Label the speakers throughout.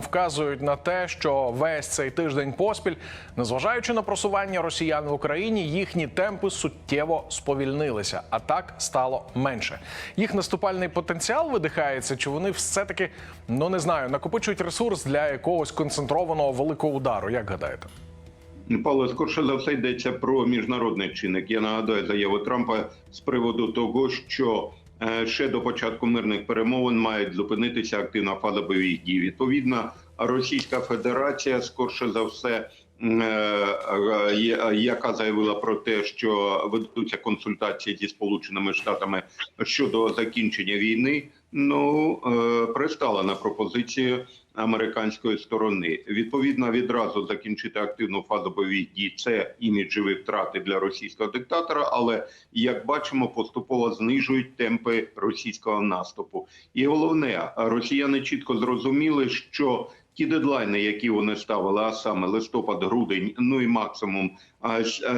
Speaker 1: Вказують на те, що весь цей тиждень поспіль, незважаючи на просування росіян в Україні, їхні темпи суттєво сповільнилися, а так стало менше. Їх наступальний потенціал видихається, чи вони все таки ну не знаю, накопичують ресурс для якогось концентрованого великого удару. Як гадаєте?
Speaker 2: Павло, скорше за все йдеться про міжнародний чинник. Я нагадаю заяву Трампа з приводу того, що ще до початку мирних перемовин мають зупинитися активна фаза бойових дій. Відповідно, Російська Федерація скорше за все. е, е, Яка заявила про те, що ведуться консультації зі сполученими штатами щодо закінчення війни, ну е, пристала на пропозицію американської сторони. Відповідно, відразу закінчити активну фазу бойових дій це іміджеві втрати для російського диктатора. Але як бачимо, поступово знижують темпи російського наступу. І головне, росіяни чітко зрозуміли, що ті дедлайни, які вони ставили, а саме листопад, грудень, ну і максимум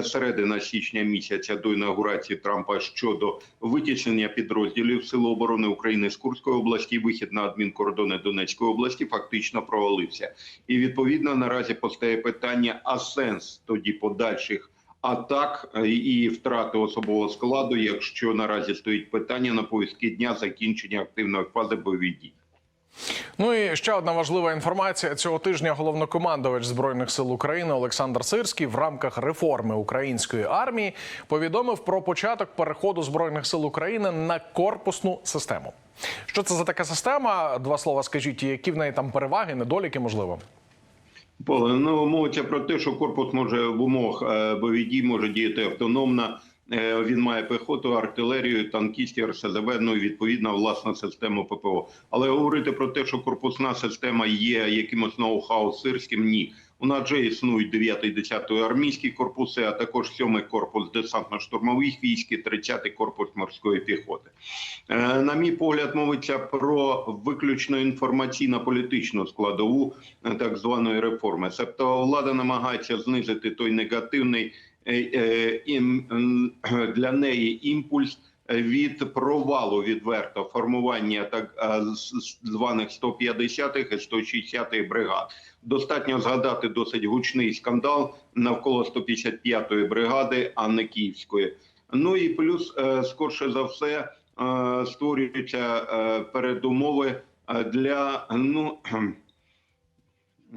Speaker 2: середина січня місяця до інаугурації Трампа щодо витіснення підрозділів Сил оборони України з Курської області, вихід на адмінкордони Донецької області, фактично провалився. І відповідно наразі постає питання: а сенс тоді подальших. Атак і втрати особового складу, якщо наразі стоїть питання на повістки дня закінчення активної фази бойових дій.
Speaker 1: Ну і ще одна важлива інформація цього тижня. Головнокомандувач збройних сил України Олександр Сирський в рамках реформи української армії повідомив про початок переходу збройних сил України на корпусну систему. Що це за така система? Два слова скажіть, які в неї там переваги, недоліки, можливо.
Speaker 2: Поле, ну мовиться про те, що корпус може в умовах е, бойових дій може діяти автономно. Е, Він має пехоту, артилерію, танкістів, РСЗВ, ну і відповідно власну систему ППО. Але говорити про те, що корпусна система є якимось ноу-хау сирським, ні. У нас вже існують 9 10 армійські корпуси, а також 7 корпус десантно-штурмових військ, і 30 корпус морської піхоти. Е, На мій погляд, мовиться про виключно інформаційно-політичну складову е, так званої реформи. Тобто влада намагається знизити той негативний для неї імпульс від провалу відверто формування так е, званих 150-х і 160-х бригад. Достатньо згадати досить гучний скандал навколо 155-ї бригади, а не Київської. Ну і плюс, е, скорше за все, е, створюються е, передумови е, для ну.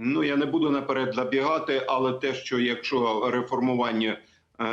Speaker 2: Ну, я не буду наперед забігати, але те, що якщо реформування е,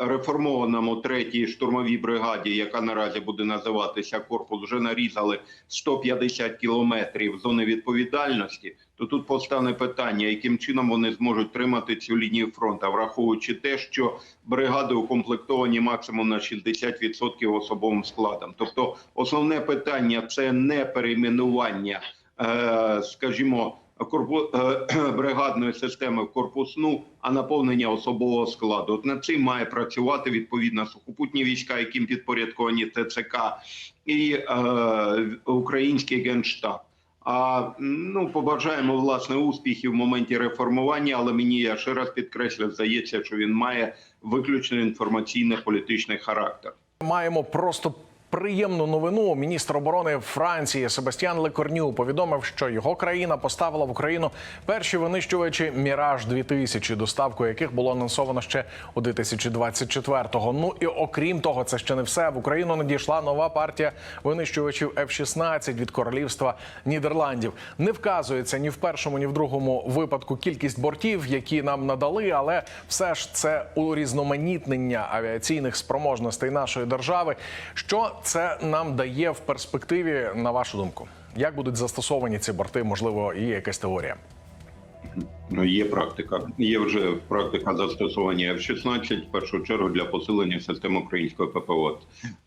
Speaker 2: реформованому третій штурмовій бригаді, яка наразі буде називатися корпус, вже нарізали 150 кілометрів зони відповідальності, то тут постане питання, яким чином вони зможуть тримати цю лінію фронту, враховуючи те, що бригади укомплектовані максимум на 60% особовим складом. Тобто, основне питання це не перейменування, е, скажімо бригадної системи в корпусну, а наповнення особового складу. От над цим має працювати відповідно сухопутні війська, яким підпорядковані ТЦК і е, український генштаб. А ну побажаємо власне успіхів в моменті реформування, але мені я ще раз підкреслю, здається, що він має виключно інформаційно-політичний характер.
Speaker 1: Маємо просто приємну новину. Міністр оборони Франції Себастьян Лекорню повідомив, що його країна поставила в Україну перші винищувачі Міраж 2000 доставку яких було анонсовано ще у 2024-го. Ну і окрім того, це ще не все. В Україну надійшла нова партія винищувачів F-16 від королівства Нідерландів. Не вказується ні в першому, ні в другому випадку кількість бортів, які нам надали, але все ж це урізноманітнення авіаційних спроможностей нашої держави. Що це нам дає в перспективі, на вашу думку? Як будуть застосовані ці борти? Можливо, є якась теорія.
Speaker 2: Ну, є практика. Є вже практика застосування F-16, в першу чергу для посилення системи української ППО.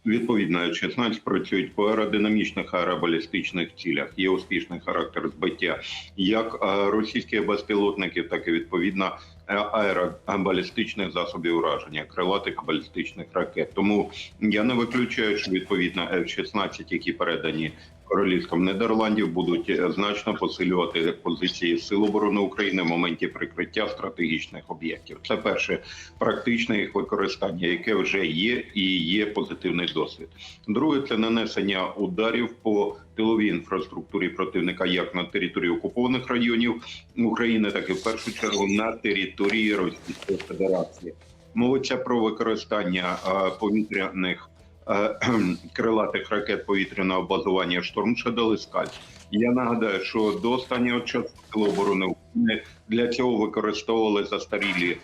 Speaker 2: Відповідно, F-16 працюють по аеродинамічних аеробалістичних цілях. Є успішний характер збиття як е, російських безпілотників, так і відповідно аеробалістичних засобів ураження, крилатих балістичних ракет. Тому я не виключаю, що відповідно F-16, які передані королівством Нідерландів будуть е, значно посилювати позиції Сил оборони України в моменті прикриття стратегічних об'єктів. Це перше практичне їх використання, яке вже є, і є позитивний досвід. Друге це нанесення ударів по тиловій інфраструктурі противника як на території окупованих районів України, так і в першу чергу на території Російської Федерації. Мовиться про використання е, повітряних е, крилатих ракет повітряного базування «Шторм Шедел» і Я нагадаю, що до останнього часу оборони України для цього використовували застарілі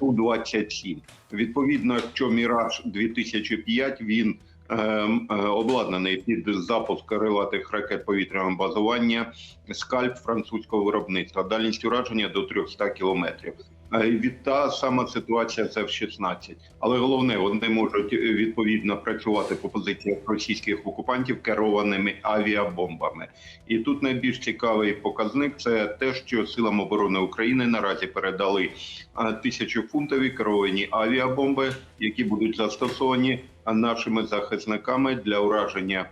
Speaker 2: Ту-27. Відповідно, що Міраж 2005 він обладнаний під запуск крилатих ракет повітряного базування скальп французького виробництва, дальність ураження до 300 кілометрів. Е, Від та сама ситуація це в 16. Але головне, вони можуть е, відповідно працювати по позиціях російських окупантів керованими авіабомбами. І тут найбільш цікавий показник це те, що силам оборони України наразі передали е, тисячофунтові керовані авіабомби, які будуть застосовані нашими захисниками для ураження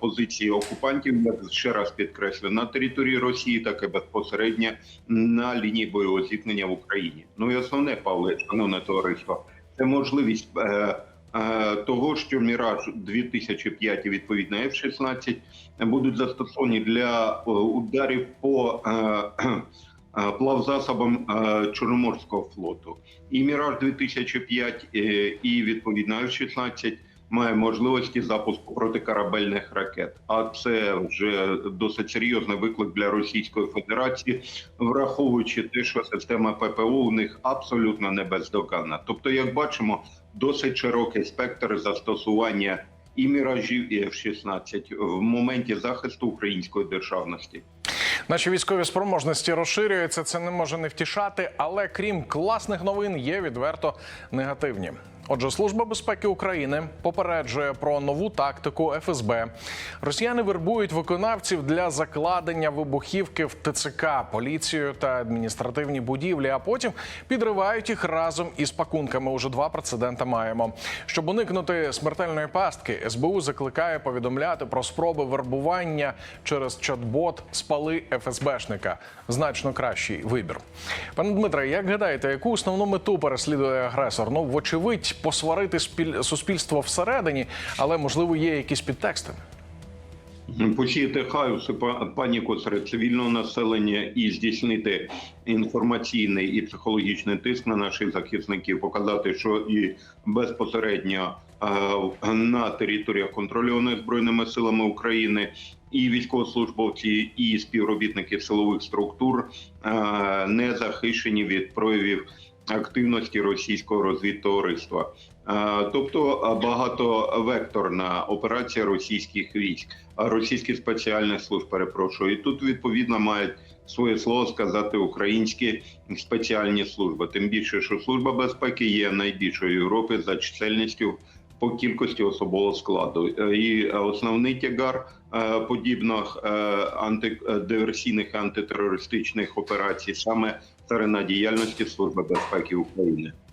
Speaker 2: позиції окупантів, як ще раз підкреслю, на території Росії, так і безпосередньо на лінії бойового зіткнення в Україні. Ну і основне, Павле, шановне товариство, це можливість е, е, того, що Міраж 2005 і відповідно F-16 будуть застосовані для е, ударів по е, е, плавзасобам е, Чорноморського флоту. І Міраж 2005 е, і відповідно F-16 має можливості запуску протикорабельних ракет. А це вже досить серйозний виклик для Російської Федерації, враховуючи те, що система ППО у них абсолютно не бездоганна. Тобто, як бачимо, досить широкий спектр застосування і міражів, і F-16 в моменті захисту української державності.
Speaker 1: Наші військові спроможності розширюються. Це не може не втішати, але крім класних новин, є відверто негативні. Отже, служба безпеки України попереджує про нову тактику ФСБ. Росіяни вербують виконавців для закладення вибухівки в ТЦК, поліцію та адміністративні будівлі, а потім підривають їх разом із пакунками. Уже два прецедента маємо. Щоб уникнути смертельної пастки, СБУ закликає повідомляти про спроби вербування через чат-бот спали ФСБшника. Значно кращий вибір. Пане Дмитре, як гадаєте, яку основну мету переслідує агресор? Ну, вочевидь, посварити спіль- суспільство всередині, але можливо є якісь підтексти.
Speaker 2: Посіяти хаос і паніку серед цивільного населення і здійснити інформаційний і психологічний тиск на наших захисників, показати, що і безпосередньо е, на територіях контрольованих збройними силами України. І військовослужбовці, і співробітники силових структур е, не захищені від проявів активності російського розвідтовариства. Тобто багатовекторна операція російських військ, а російських спеціальних служб, перепрошую. І тут відповідно мають своє слово сказати українські спеціальні служби. Тим більше, що служба безпеки є найбільшою в Європі за чисельністю по кількості особового складу. Е, І основний тягар е, подібних е, антидиверсійних антитерористичних операцій саме царина діяльності Служби безпеки України.